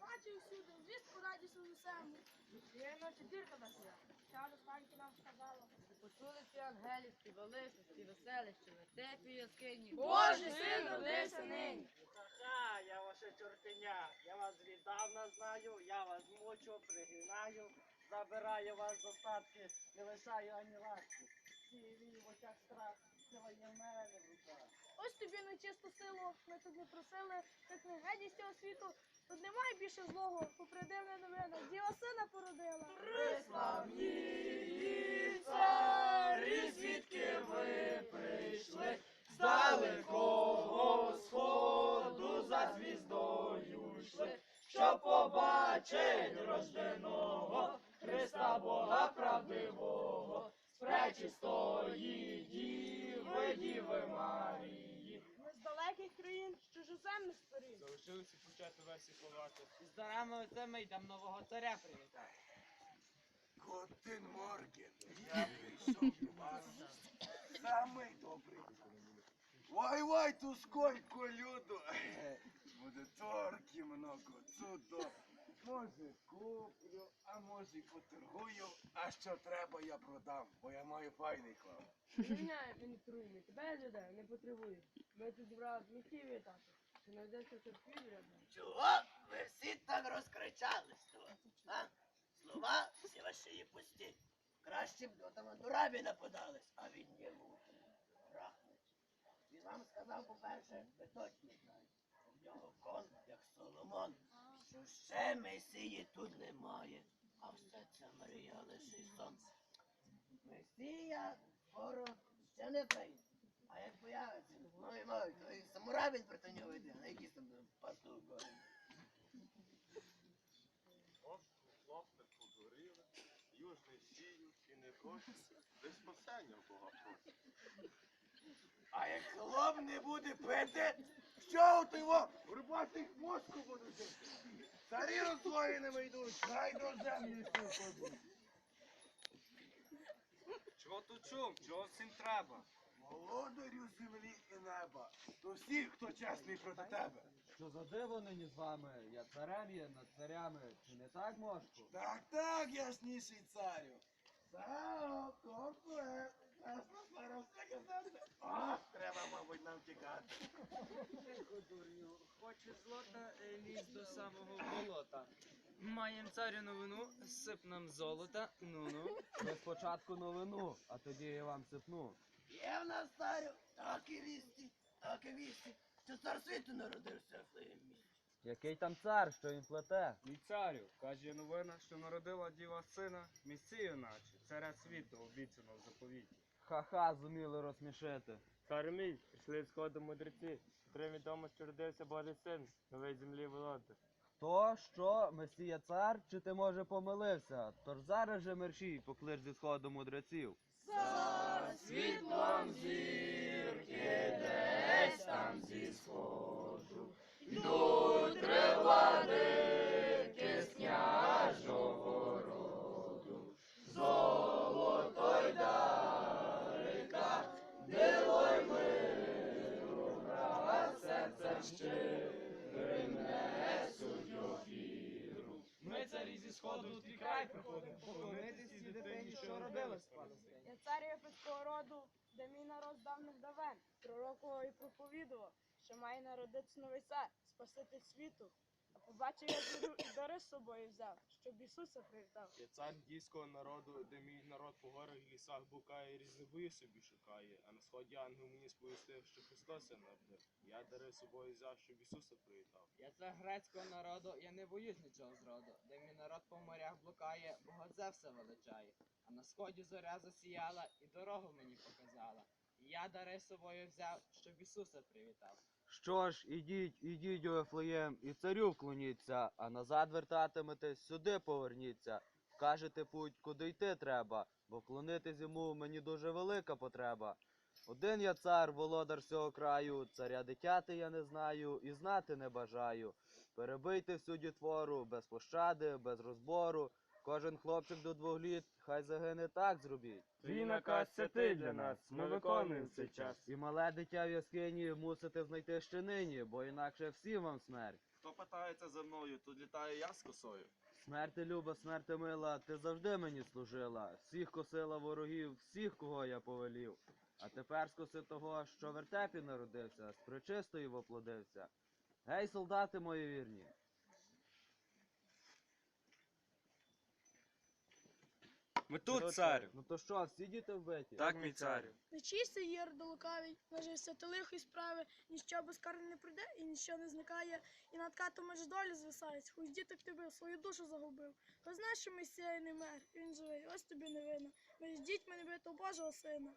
бачив всюди, звістку радісно несемо. Є ночі дірка на свят. Чаду станьки нам сказала. Почули ці ангелівські величості, веселищі, вертепі яскині. Боже, син, родився нині. Ха, я ваше чортеня, я вас віддавна знаю, я вас мучу, пригинаю, забираю вас з остатки, не лишаю ані ласки. Сірі в очах страх, сила є в мене в руках. Ось тобі нечисту силу, ми тут не просили, так не з цього світу. Тут немає більше злого, попридивна новина, діва сина породила. Царі, звідки ви прийшли, з далекого сходу за звіздою йшли, щоб побачить рожденого Христа Бога Залишилося почати версії ховати. З дарами оцими йдемо нового царя привітати. Готин Морген, я прийшов до вас. Самий добрий. Вай, вай, ту сколько люду. Буде торки много, цудо. Може куплю, а може й поторгую, а що треба, я продам, бо я маю файний хлоп. Міняє, він труйний. Тебе людей не потребує. Ми тут зібрали міхів вітати. Чи знайдеться рядом? Чого ви всі так розкричались тут? А? Слова всі ваші пусті. Краще б до того дурабі нападались, а він не мутить. Рахнуть. Він вам сказав, по-перше, ви точно знаєте. У нього кон, як Соломон, що ще Месії тут немає, а все це мрія лише сон. Месія скоро ще не прийде. А як появиться, мой мой, то і самурай проти нього йде, на якийсь там пастух горить. Подурили, южний сіють і не хочуть, без спасення Бога просять. А як хлоп не буде пити, що у його в мозку буде жити? Царі розслоєними йдуть, хай до землі сухо. Чого тут чум? Чого всім треба? Володарю землі і неба, то всі, хто чесний проти тебе. Що за диво нині з вами? Я царем є над царями. Чи не так, Мошку? Так, так, ясніший царю. Староста казати. О, треба, мабуть, нам тікати. Тихо, Дурню, хоче злота, е, лізь до самого болота. Маєм царю новину, сип нам золота, ну-ну. Ви спочатку новину, а тоді я вам сипну. Є в нас старю, так і вісті, так і вісті, що цар світу народився в своєму місті. Який там цар, що він плете? Мій царю, каже новина, що народила діва сина, місцею наче, царя світу обіцяно в заповіті. Ха-ха, зуміли розсмішити. Цар мій, прийшли сходу мудреці, три відомо, що родився Божий син, новий землі володар. Хто, що, месія цар, чи ти може помилився? Тож зараз же мерщій, поклич зі сходу мудреців. За Світлом зірки десь там зі сходу йдуть три владики з княжого роду. Золото й дарика, диво й миру, брала серце щире, сходу в твій край приходимо, поклонитись і дитині, що родилась Палестині. Я цар єгипетського роду, де мій народ давних давен, пророкував і проповідував, що має народитись новий цар, спасити світу. Побачив я зорю і дари з собою взяв, щоб Ісуса привітав. Я цар дійського народу, де мій народ по горах і лісах букає, різнобої собі шукає, а на сході ангел мені сповістив, що Христос я народив. Я дари з собою взяв, щоб Ісуса привітав. Я цар грецького народу, я не боюсь нічого зроду, де мій народ по морях блукає, Бога Зевса величає. А на сході зоря засіяла і дорогу мені показала. І я дари з собою взяв, щоб Ісуса привітав. Що ж, ідіть, ідіть у Ефлеєм, і царю вклоніться, а назад вертатиметесь, сюди поверніться. Вкажете путь, куди йти треба, бо вклонитись йому мені дуже велика потреба. Один я цар, володар всього краю, царя дитяти я не знаю і знати не бажаю. Перебийте всю дітвору, без пощади, без розбору, Кожен хлопчик до двох літ, хай загине так зробіть. Твій наказ це ти для нас, ми виконуємо цей час. І мале дитя в яскині мусите знайти ще нині, бо інакше всім вам смерть. Хто питається за мною, тут літаю я з косою. Смерти люба, смерти мила, ти завжди мені служила. Всіх косила ворогів, всіх, кого я повелів. А тепер скоси того, що в вертепі народився, з причистої воплодився. Гей, солдати мої вірні! Ми тут, царю. Ну то що, всі діти вбиті? Так, мій царю. Не чийся Єрдо лукавий, нажився ти лихої справи, ніщо безкарне не прийде і ніщо не зникає, і над катом аж долі звисають, хоч діток діток бив, свою душу загубив. Хто знає, що Месія не мер, він живий, ось тобі не вина. Ми з дітьми не бито Божого сина.